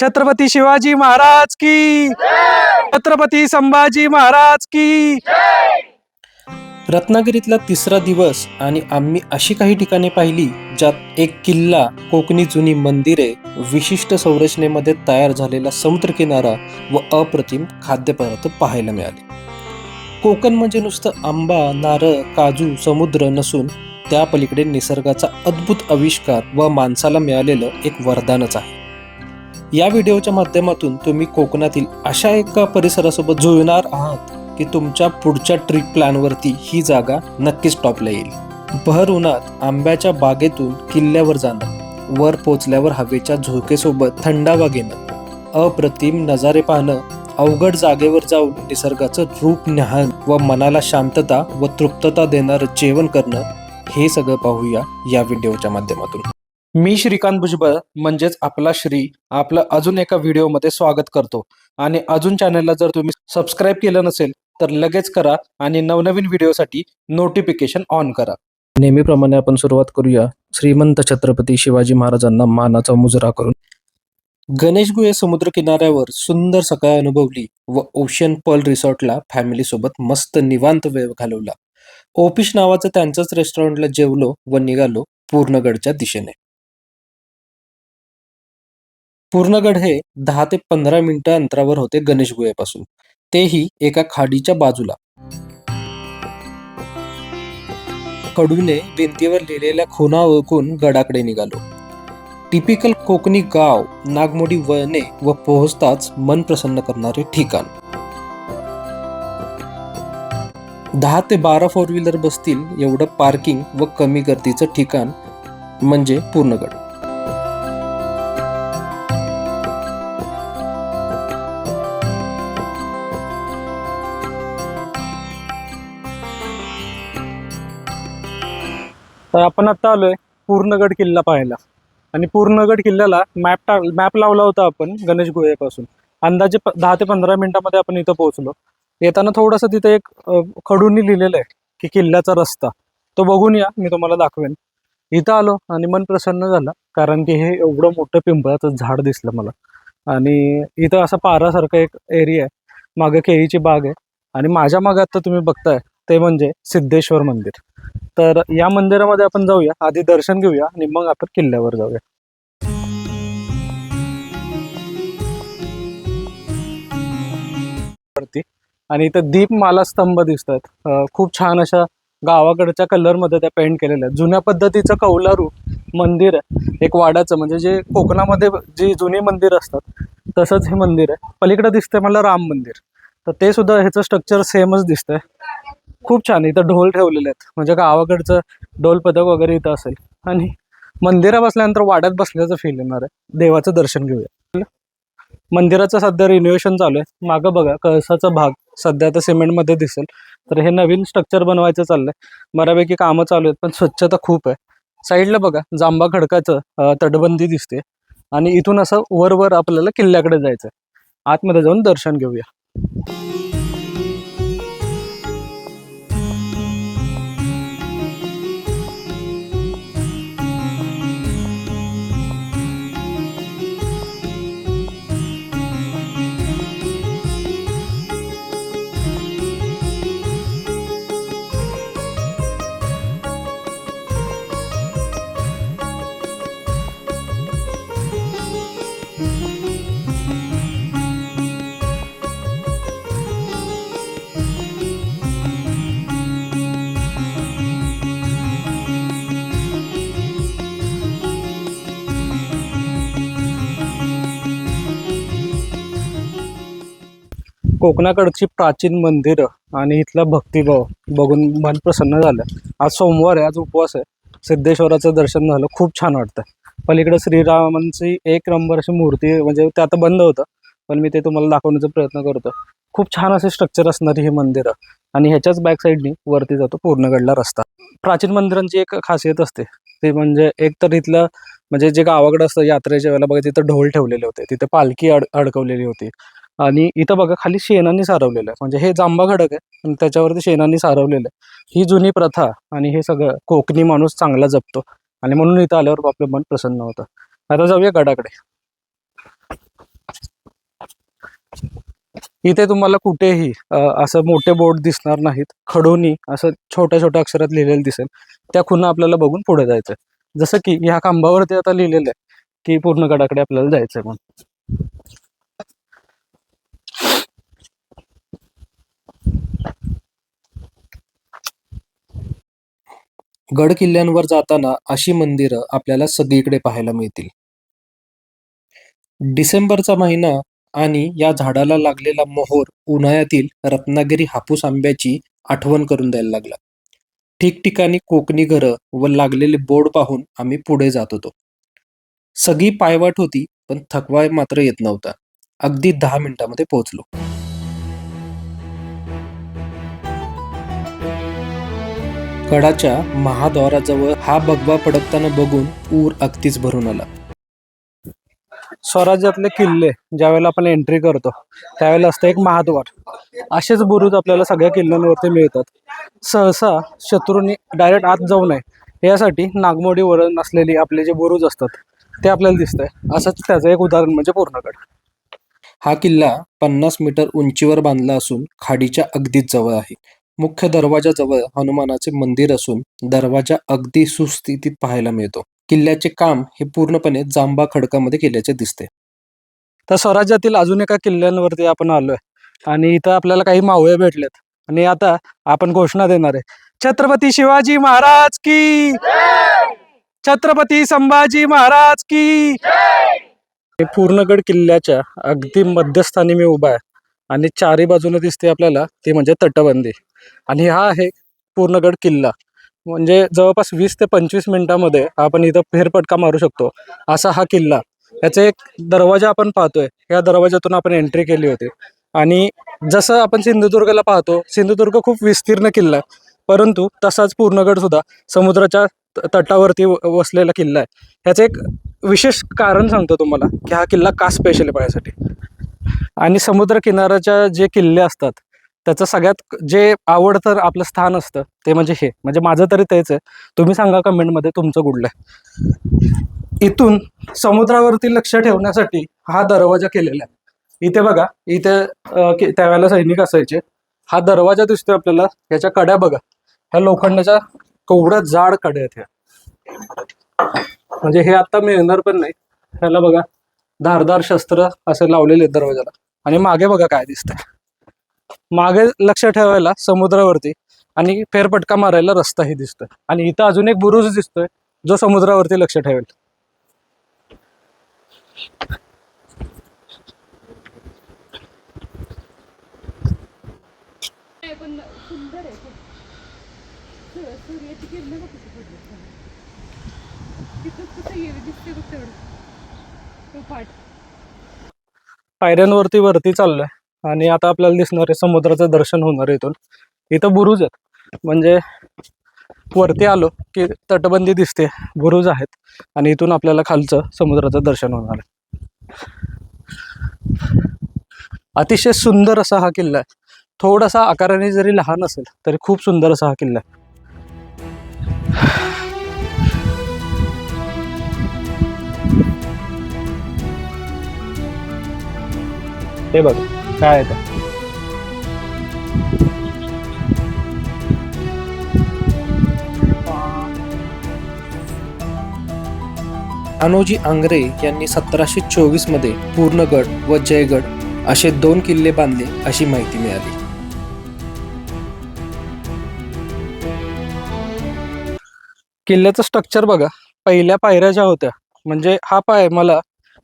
छत्रपती शिवाजी महाराज की. छत्रपती संभाजी महाराज की. रत्नागिरीतला तिसरा दिवस आणि आम्ही अशी काही ठिकाणे पाहिली ज्यात एक किल्ला कोकणी जुनी मंदिरे विशिष्ट संरचनेमध्ये तयार झालेला समुद्रकिनारा व अप्रतिम खाद्यपदार्थ पाहायला मिळाले. कोकण म्हणजे नुसतं आंबा नारळ काजू समुद्र नसून त्या पलीकडे निसर्गाचा अद्भुत आविष्कार व माणसाला मिळालेलं एक वरदानच आहे. या व्हिडिओच्या माध्यमातून तुम्ही कोकणातील अशा एका परिसरासोबत जुळणार आहात की तुमच्या पुढच्या ट्रिप प्लॅनवरती ही जागा नक्कीच टॉपला येईल. भर उन्हात आंब्याच्या बागेतून किल्ल्यावर जाणं वर पोचल्यावर हवेच्या झोकेसोबत थंडावा घेणं अप्रतिम नजारे पाहणं अवघड जागेवर जाऊन निसर्गाचं रूप न्याहन व मनाला शांतता व तृप्तता देणारं जेवण करणं हे सगळं पाहूया या व्हिडिओच्या माध्यमातून. मी श्रीकांत भुजबळ म्हणजेच आपला श्री आपलं अजून एका व्हिडिओमध्ये स्वागत करतो. आणि अजून चॅनलला जर तुम्ही सबस्क्राईब केलं नसेल तर लगेच करा आणि नवनवीन व्हिडिओसाठी नोटिफिकेशन ऑन करा. नेहमीप्रमाणे आपण सुरुवात करूया श्रीमंत छत्रपती शिवाजी महाराजांना मानाचा मुजरा करून. गणेश गुहे समुद्र किनाऱ्यावर सुंदर सकाळ अनुभवली व ओशन पर्ल रिसॉर्टला फॅमिली सोबत मस्त निवांत वेळ घालवला. ओपिश नावाचं त्यांच्याच रेस्टॉरंटला जेवलो व निघालो पूर्णगडच्या दिशेने. पूर्णगड हे दहा ते पंधरा मिनिटं अंतरावर होते गणेश गुहेपासून तेही एका खाडीच्या बाजूला. कडूने भिंतीवर लिहिलेल्या खुणा ओळखून गडाकडे निघालो. टिपिकल कोकणी गाव नागमोडी वळणे व पोहोचताच मन प्रसन्न करणारे ठिकाण. दहा ते बारा फोर व्हीलर बसतील एवढं पार्किंग व कमी गर्दीचं ठिकाण म्हणजे पूर्णगड तर आपण आता आलोय पूर्णगड किल्ला पाहायला. आणि पूर्णगड किल्ल्याला मॅप टा मॅप लावला होता आपण गणेश गुहेपासून. अंदाजे दहा ते पंधरा मिनिटामध्ये आपण इथं पोहोचलो. येताना थोडंसं तिथे एक खडूनी लिहिलेलं आहे की किल्ल्याचा रस्ता. तो बघून या मी तुम्हाला दाखवेन. इथं आलो आणि मन प्रसन्न झालं कारण की हे एवढं मोठं पिंपळाचं झाड दिसलं मला. आणि इथं असा पारासारखा एक एरिया आहे. मागं केळीची बाग आहे. आणि माझ्या मागे आता तुम्ही बघताय ते म्हणजे सिद्धेश्वर मंदिर. तर या मंदिरामध्ये आपण जाऊया. आधी दर्शन घेऊया आणि मग आपण किल्ल्यावर जाऊया. वरती. आणि इथं दीपमाला स्तंभ दिसत आहेत खूप छान अशा गावाकडच्या कलरमध्ये त्या पेंट केलेल्या आहेत. जुन्या पद्धतीचं कौलारू मंदिर आहे. एक वाड्याचं म्हणजे जे कोकणामध्ये जी जुनी मंदिर असतात तसंच हे मंदिर आहे. पलीकडे दिसतंय मला राम मंदिर. तर ते सुद्धा ह्याचं स्ट्रक्चर सेमच दिसतंय. खूप छान इथं ढोल ठेवलेले आहेत. म्हणजे गावाकडचं ढोल पथक वगैरे इथं असेल. आणि मंदिरा बसल्यानंतर वाड्यात बसल्याचं फील येणार आहे. देवाचं दर्शन घेऊया. मंदिराचं सध्या रिनोव्हेशन चालू आहे. मागं बघा कळसाचा भाग सध्या आता सिमेंटमध्ये दिसेल. तर हे नवीन स्ट्रक्चर बनवायचं चाललंय. बऱ्यापैकी कामं चालू आहेत पण स्वच्छता खूप आहे. साईडला बघा जांबा खडकाचं तटबंदी दिसते. आणि इथून असं वर वर आपल्याला किल्ल्याकडे जायचं आतमध्ये जाऊन दर्शन घेऊया. कोकणाकडची प्राचीन मंदिरं आणि इथला भक्तिभाव बघून मन प्रसन्न झालं. आज सोमवार आहे आज उपवास आहे. सिद्धेश्वराचं दर्शन झालं खूप छान वाटतं पलीकडे श्रीरामांची एक नंबर अशी मूर्ती म्हणजे ते आता बंद होतं पण मी ते तुम्हाला दाखवण्याचा प्रयत्न करतो खूप छान असे स्ट्रक्चर असणारी ही मंदिरं आणि ह्याच्याच बॅक साईडनी वरती जातो पूर्णगडला रस्ता. प्राचीन मंदिरांची एक खासियत असते ते म्हणजे एक तर इथलं म्हणजे जे गावाकडे असतं यात्रेच्या वेळेला बघा तिथं ढोल ठेवलेले होते तिथे पालखी अड अडकवलेली होती. आणि इथं बघा खाली शेणांनी सारवलेलं आहे. म्हणजे हे जांबा घडक आहे आणि त्याच्यावरती शेणांनी सारवलेलं आहे. ही जुनी प्रथा आणि हे सगळं कोकणी माणूस चांगला जपतो. आणि म्हणून इथं आल्यावर आपलं मन प्रसन्न होतं. आता जाऊया गडाकडे. इथे तुम्हाला कुठेही असं मोठे बोर्ड दिसणार नाहीत. खडोनी असं छोट्या छोट्या अक्षरात लिहिलेलं दिसेल. त्या खुणा आपल्याला बघून पुढे जायचं जसं की ह्या खांबावरती आता लिहिलेलं आहे की पूर्ण गडाकडे आपल्याला जायचंय म्हणून. गड किल्ल्यांवर जाताना अशी मंदिरं आपल्याला सगळीकडे पाहायला मिळतील. डिसेंबरचा महिना आणि या झाडाला लागलेला मोहोर उन्हाळ्यातील रत्नागिरी हापूस आंब्याची आठवण करून द्यायला लागला. ठिकठिकाणी कोकणी घरं व लागलेले बोर्ड पाहून आम्ही पुढे जात होतो. सगळी पायवाट होती पण थकवा मात्र येत नव्हता. अगदी दहा मिनिटांमध्ये पोहोचलो. गडाच्या महाद्वाराजवळ हा भगवा फडकताना बघून पूर अगदीच भरून आला. स्वराज्यातले किल्ले ज्यावेळेला आपण एंट्री करतो त्यावेळेला असतं एक महाद्वार. असेच बुरुज आपल्याला सगळ्या किल्ल्यांवरती मिळतात. सहसा शत्रूंनी डायरेक्ट आत जाऊ नये यासाठी नागमोडी वरण असलेली आपले जे बुरुज असतात ते आपल्याला दिसतंय. असंच त्याचं एक उदाहरण म्हणजे पूर्णगड. हा किल्ला पन्नास मीटर उंचीवर बांधला असून खाडीच्या अगदीच जवळ आहे. मुख्य दरवाजाजवळ हनुमानाचे मंदिर असून दरवाजा अगदी सुस्थितीत पाहायला मिळतो. किल्ल्याचे काम हे पूर्णपणे जांबा खडकामध्ये केल्याचे दिसते. तर स्वराज्यातील अजून एका किल्ल्यांवरती आपण आलोय आणि इथं आपल्याला काही मावळे भेटलेत. आणि आता आपण घोषणा देणार आहे. छत्रपती शिवाजी महाराज की छत्रपती संभाजी महाराज की हे पूर्णगड किल्ल्याच्या अगदी मध्यस्थानी मी उभा आहे. आणि चारी बाजूने दिसते आपल्याला ती म्हणजे तटबंदी. आणि हा आहे पूर्णगड किल्ला. म्हणजे जवळपास वीस ते पंचवीस मिनिटामध्ये आपण इथं फेरपटका मारू शकतो. असा हा किल्ला. याचा एक दरवाजा आपण पाहतोय. या दरवाजातून आपण एंट्री केली होती. आणि जसं आपण सिंधुदुर्गला पाहतो सिंधुदुर्ग खूप विस्तीर्ण किल्ला आहे. परंतु तसाच पूर्णगड सुद्धा समुद्राच्या तटावरती वसलेला किल्ला आहे. ह्याचं एक विशेष कारण सांगतो तुम्हाला की हा किल्ला का स्पेशल आहे पायासाठी आणि समुद्र किनाऱ्याच्या जे किल्ले असतात त्याचं सगळ्यात जे आवडतं आपलं स्थान असतं ते म्हणजे हे. म्हणजे माझं तरी तेच आहे. तुम्ही सांगा कमेंटमध्ये तुमचं कुठलं आहे. इथून समुद्रावरती लक्ष ठेवण्यासाठी हा दरवाजा केलेला आहे. इथे बघा इथे त्यावेळेला सैनिक असायचे. हा दरवाजा दिसतोय आपल्याला. ह्याच्या कड्या बघा. ह्या लोखंडाच्या केवढ्या जाड कड्या आहेत ह्या. म्हणजे हे आता मिळणार पण नाही. ह्याला बघा धारदार शस्त्र असे लावलेले आहेत दरवाजाला. आणि मागे बघा काय दिसतंय. मागे लक्ष ठेवायला समुद्रावरती आणि फेरपटका मारायला रस्ताही दिसतोय. आणि इथं अजून एक बुरुज दिसतोय जो समुद्रावरती लक्ष ठेवेल. सूर्याची किरण पडली दिसते तो पाठ. पायऱ्यांवरती वरती चाललोय. आणि आता आपल्याला दिसणार आहे समुद्राचं दर्शन होणार आहे इथून. इथं बुरुज आहेत. म्हणजे वरती आलो की तटबंदी दिसते. बुरुज आहेत. आणि इथून आपल्याला खालचं समुद्राचं दर्शन होणार आहे. अतिशय सुंदर असा हा किल्ला आहे. थोडासा आकाराने जरी लहान असेल तरी खूप सुंदर असा हा किल्ला आहे. हे बघ काय आहे ते? अनोजी आंग्रे यांनी सतराशे चोवीसमध्ये पूर्णगड व जयगड असे दोन किल्ले बांधले अशी माहिती मिळाली. किल्ल्याचं स्ट्रक्चर बघा पहिल्या पायऱ्या ज्या होत्या म्हणजे हा पाय मला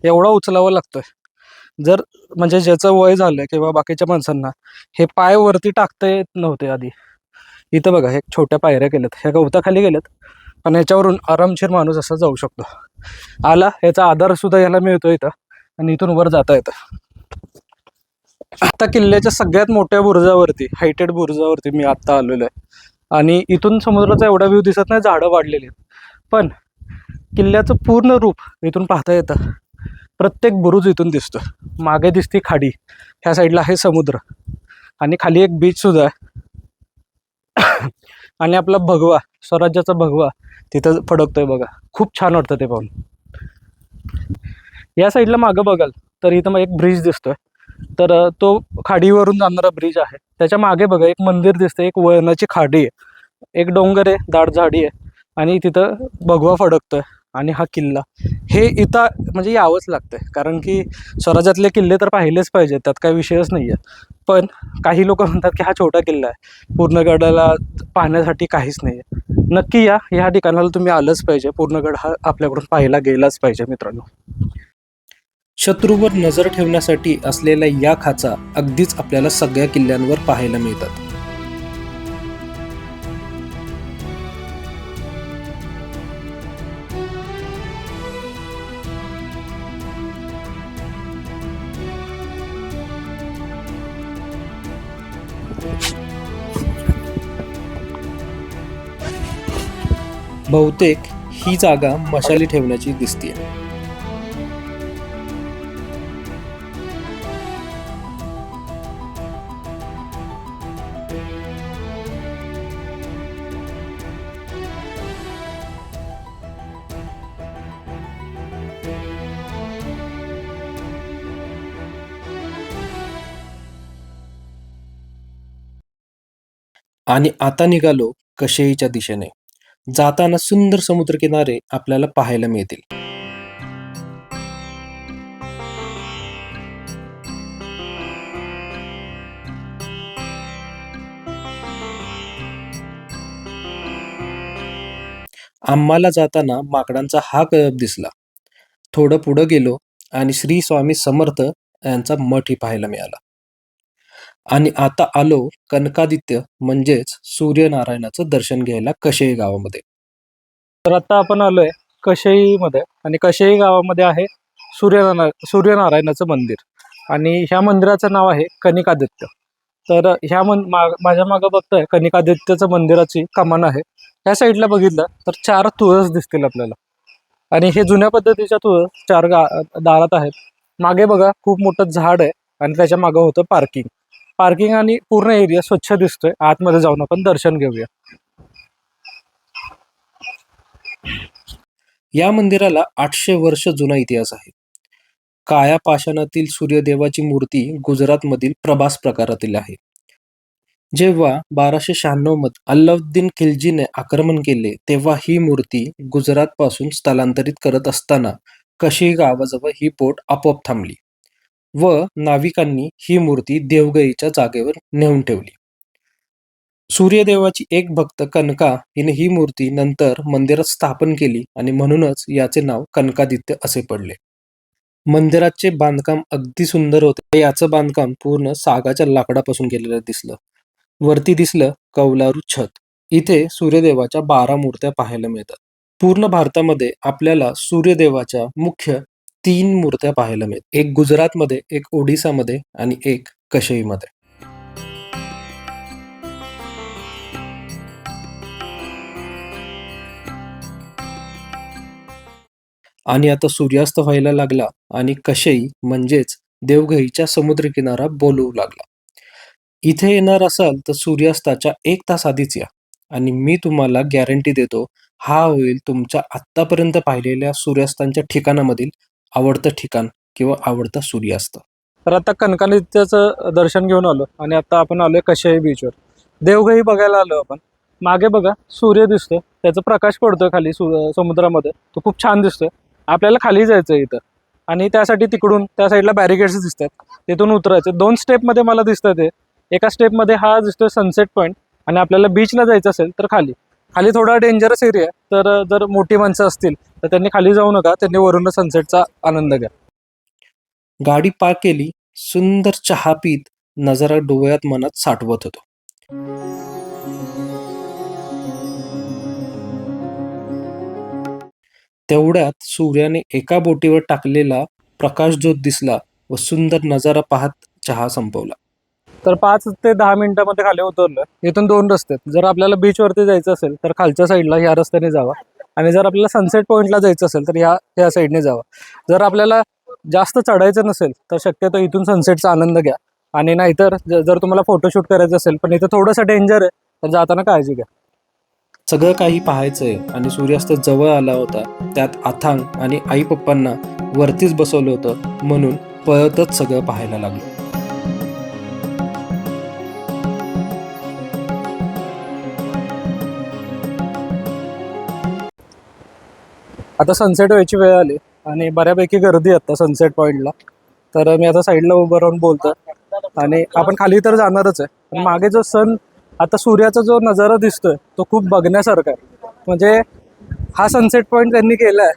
एवढा उचलावा लागतोय. जर म्हणजे ज्याचं वय झालं किंवा बाकीच्या माणसांना हे पाय वरती टाकता येत नव्हते आधी. इथं बघा हे छोट्या पायऱ्या केल्यात. ह्या गवताखाली गेल्यात. आणि ह्याच्यावरून आरामशीर माणूस असा जाऊ शकतो. आला याचा आधार सुद्धा याला मिळतो इथं. आणि इथून वर जाता येतं. आता किल्ल्याच्या सगळ्यात मोठ्या बुरुजावरती हायटेड बुरुजावरती मी आत्ता आलेलो आहे आणि इथून समुद्राचा एवढा व्ह्यू दिसत नाही झाडं वाढलेली आहेत. पण किल्ल्याचं पूर्ण रूप इथून पाहता येतं. प्रत्येक बुरुज इथून दिसतो मागे दिसते खाडी. ह्या साईडला आहे समुद्र. आणि खाली एक बीच सुद्धा आहे. आणि आपला भगवा स्वराज्याचा भगवा तिथं फडकतोय बघा. खूप छान वाटतं ते पाहून. या साईडला मागं बघाल तर इथं मग एक ब्रिज दिसतोय. तर तो खाडीवरून जाणारा ब्रिज आहे. त्याच्यामागे बघा एक मंदिर दिसतं एक वळणाची खाडी आहे. एक डोंगर आहे दाट झाडी आहे. आणि तिथं भगवा फडकतोय. आणि हा किल्ला. हे इथं म्हणजे यावंच लागतंय. कारण की स्वराज्यातले किल्ले तर पाहिलेच पाहिजेत त्यात काही विषयच नाही आहे पण काही लोक म्हणतात की हा छोटा किल्ला आहे. पूर्णगडाला पाहण्यासाठी काहीच नाही आहे नक्की या ह्या ठिकाणाला तुम्ही आलंच पाहिजे. पूर्णगड हा आपल्याकडून पाहिला गेलाच पाहिजे मित्रांनो. शत्रूवर नजर ठेवण्यासाठी असलेल्या या खाचा अगदीच आपल्याला सगळ्या किल्ल्यांवर पाहायला मिळतात. बहुतेक ही जागा मशाली ठेवण्याची दिसते आणि आता निघालो कशेईच्या दिशेने. जाताना सुंदर समुद्रकिनारे आपल्याला पाहायला मिळतील. आम्हाला जाताना माकडांचा हा कळप दिसला. थोडं पुढं गेलो आणि श्री स्वामी समर्थ यांचा मठही पाहायला मिळाला. आणि आता आलो कनकादित्य म्हणजेच सूर्यनारायणाचं दर्शन घ्यायला कशेई गावामध्ये. तर आता आपण आलोय कशेईमध्ये आणि कशेई गावामध्ये आहे सूर्यनारा सूर्यनारायणाचं मंदिर. आणि ह्या मंदिराचं नाव आहे कनिकादित्य. तर ह्या मन मा माझ्या मागं बघतोय कनिकादित्यचं मंदिराची कमान आहे. ह्या साईडला बघितलं तर चार तुळस दिसतील आपल्याला. आणि हे जुन्या पद्धतीच्या तुळस चार गा दारात आहेत. मागे बघा खूप मोठं झाड आहे आणि त्याच्या मागं होतं पार्किंग. पार्किंग आणि पूर्ण एरिया स्वच्छ दिसतोय. आतमध्ये जाऊन आपण दर्शन घेऊया. या मंदिराला आठशे वर्ष जुना इतिहास आहे. काया पाषाणातील सूर्यदेवाची मूर्ती गुजरातमधील प्रभास प्रकारातील आहे. जेव्हा बाराशे शहाण्णवमध्ये अल्लाउद्दीन खिलजीने आक्रमण केले तेव्हा ही मूर्ती गुजरात पासून स्थलांतरित करत असताना कशी गावाजवळ ही पोट आपोआप थांबली? व नाविकांनी ही मूर्ती देवगईच्या जागेवर नेऊन ठेवली. सूर्यदेवाची एक भक्त कनका हिने ही मूर्ती नंतर मंदिरात स्थापन केली आणि म्हणूनच याचे नाव कनकादित्य असे पडले. मंदिराचे बांधकाम अगदी सुंदर होते. याचं बांधकाम पूर्ण सागाच्या लाकडापासून केलेलं दिसलं. वरती दिसलं कौलारू छत. इथे सूर्यदेवाच्या बारा मूर्त्या पाहायला मिळतात. पूर्ण भारतामध्ये आपल्याला सूर्यदेवाच्या मुख्य तीन मूर्त्या पाहायला मिळतात एक गुजरातमध्ये एक ओडिसामध्ये आणि एक कशईमध्ये आणि आता सूर्यास्त व्हायला लागला आणि कशई म्हणजेच देवघईच्या समुद्रकिनारा बोलवू लागला. इथे येणार असाल तर सूर्यास्ताच्या एक तास आधीच या आणि मी तुम्हाला गॅरंटी देतो हा होईल तुमच्या आत्तापर्यंत पाहिलेल्या सूर्यास्तांच्या ठिकाणामधील आवडतं ठिकाण किंवा आवडता सूर्यास्त तर आता कनकादित्याचं दर्शन घेऊन आलो आणि आता आपण आलोय कशाई बीचवर देवघही बघायला आलो आपण. मागे बघा सूर्य दिसतोय. त्याचा प्रकाश पडतोय खाली सु समुद्रामध्ये. तो खूप छान दिसतोय. आपल्याला खाली जायचं इथं. आणि त्यासाठी तिकडून त्या साईडला बॅरिकेड्स दिसतात. तिथून उतरायचे. दोन स्टेपमध्ये मला दिसतं ते. एका स्टेपमध्ये हा दिसतोय सनसेट पॉईंट आणि आपल्याला बीचला जायचं असेल तर खाली. खाली थोडा डेंजरस एरिया आहे. तर जर मोठी माणसं असतील तर त्यांनी खाली जाऊ नका. त्यांनी वरून सनसेटचा आनंद घ्या. गाडी पार्क केली सुंदर चहा पीत नजारा डोळ्यात मनात साठवत होतो. तेवढ्यात सूर्याने एका बोटीवर टाकलेला प्रकाशज्योत दिसला व सुंदर नजारा पाहत चहा संपवला. तर पाच ते दहा मिनिटामध्ये खाली उतरलं इथून दोन रस्ते आहेत. जर आपल्याला बीचवरती जायचं असेल तर खालच्या साईडला ह्या रस्त्याने जावा. आणि जर आपल्याला सनसेट पॉईंटला जायचं असेल तर ह्या ह्या साईडने जावा. जर आपल्याला जास्त चढायचं नसेल तर शक्यतो इथून सनसेटचा आनंद घ्या. आणि नाहीतर जर तुम्हाला फोटोशूट करायचं असेल पण इथं थोडंसं डेंजर आहे तर जाताना काळजी घ्या. सगळं काही पाहायचंय आणि सूर्यास्त जवळ आला होता. त्यात आथांग आणि आई पप्पांना वरतीच बसवलं होतं म्हणून पळतच सगळं पाहायला लागलं. आता सनसेट व्हायची वेळ आली आणि बऱ्यापैकी गर्दी आहे आता सनसेट पॉईंटला तर मी आता साईडला उभं राहून बोलतो आणि आपण खाली तर जाणारच आहे. पण मागे जो सन आता सूर्याचा जो नजारा दिसतोय तो खूप बघण्यासारखा आहे. म्हणजे हा सनसेट पॉईंट त्यांनी केला आहे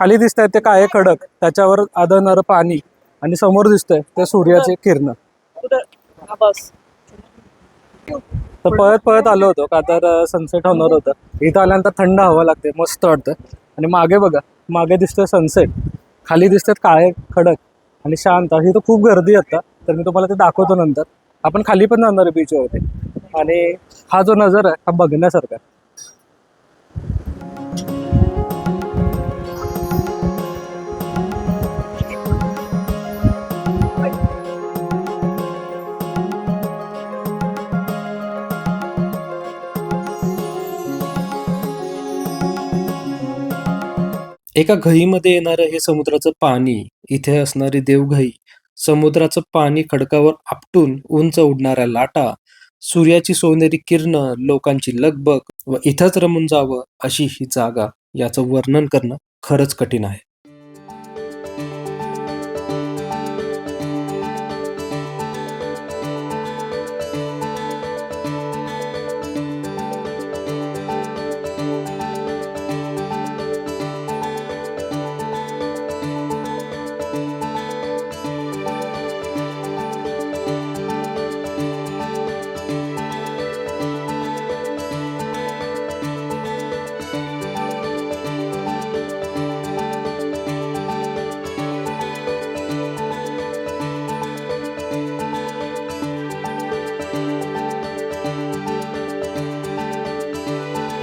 खाली दिसत आहेत ते काळे खडक त्याच्यावर आदळणारं पाणी आणि समोर दिसतंय ते सूर्याचे किरण. तर पळत पळत आलो होतो का तर सनसेट होणार होतं. इथं आल्यानंतर थंड हवा लागते मस्त वाटतं. आणि मागे बघा मागे दिसतोय सनसेट खाली दिसतात काळे खडक आणि शांत. ही तर खूप गर्दी आता तर मी तुम्हाला ते दाखवतो नंतर. आपण खाली पण जाणार आहे बीचवरती आणि हा जो नजर आहे हा बघण्यासारखा एका घईमध्ये येणारं हे समुद्राचं पाणी इथे असणारी देवघई समुद्राचं पाणी खडकावर आपटून उंच उडणाऱ्या लाटा सूर्याची सोनेरी किरण लोकांची लगबग व इथंच रमून जावं अशी ही जागा याचं वर्णन करणं खरंच कठीण आहे.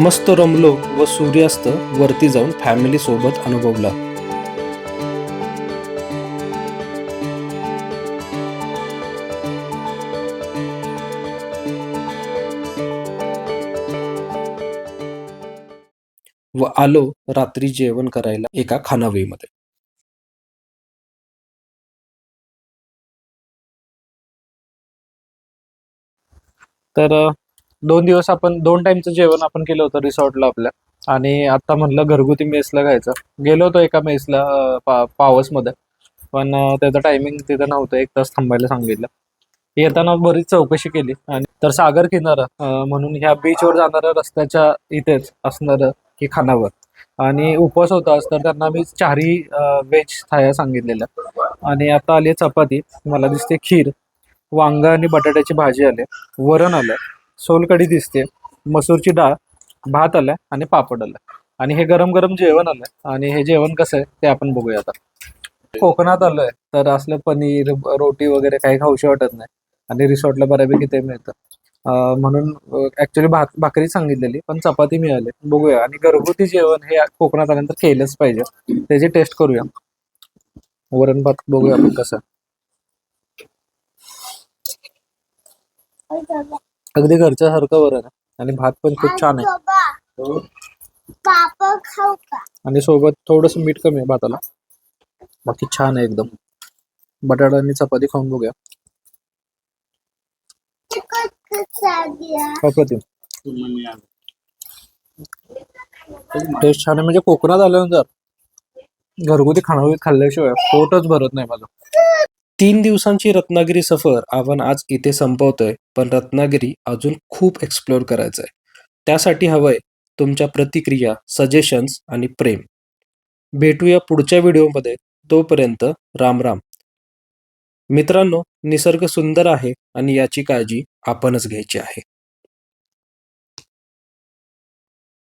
मस्त रमलो व सूर्यास्त वरती जाऊन फॅमिली सोबत अनुभवला. व आलो रात्री जेवण करायला एका खानावळीमध्ये तर दोन दिवस आपण दोन टाइमचं जेवण आपण केलं होतं रिसॉर्टला आपल्या. आणि आता म्हणलं घरगुती मेसला घ्यायचं. गेलो होतो एका मेसला पा पावसमध्ये. पण त्याचं टायमिंग तिथं नव्हतं. एक तास थांबायला सांगितलं. येताना बरीच चौकशी केली. आणि तर सागर किनारा म्हणून ह्या बीचवर जाणाऱ्या रस्त्याच्या इथेच असणारं की खानावर. आणि उपवास होता आज तर त्यांना मी चारही व्हेज थाया सांगितलेल्या. आणि आता आली चपाती. मला दिसते खीर. वांगा आणि बटाट्याची भाजी आली वरण आलं सोलकढी दिसते मसूरची डाळ भात आलाय आणि पापड आलाय. आणि हे गरम गरम जेवण आलंय. आणि हे जेवण कसं आहे ते आपण बघूया आता. कोकणात आलोय तर असलं पनीर रोटी वगैरे काही खाऊशी वाटत नाही. आणि रिसॉर्टला बऱ्यापैकी ते मिळतं. म्हणून ऍक्च्युली भात भाकरी सांगितलेली पण चपाती मिळाली. बघूया. आणि घरगुती जेवण हे कोकणात आल्यानंतर केलंच पाहिजे. त्याची टेस्ट करूया. वरण भात बघूया आपण कसं अगदी घरच्या सारखं वरण आहे आणि भात पण खूप छान आहे. पापड खाऊ का? आणि सोबत थोडस मीठ कमी आहे भाताला. बाकी छान आहे एकदम. बटाटा आणि चपाती खाऊन बघूया. अप्रतिम. टेस्ट छान आहे. म्हणजे कोकणात आल्यानंतर घरगुती खाणावीत खाल्ल्याशिवाय पोटच भरत नाही माझं. तीन दिवसांची रत्नागिरी सफर आपण आज इथे संपवतोय पण रत्नागिरी अजून खूप एक्सप्लोअर करायचं आहे त्यासाठी हवंय तुमच्या प्रतिक्रिया सजेशन्स आणि प्रेम. भेटूया पुढच्या व्हिडिओमध्ये. तोपर्यंत राम राम. मित्रांनो निसर्ग सुंदर आहे आणि याची काळजी आपणच घ्यायची आहे.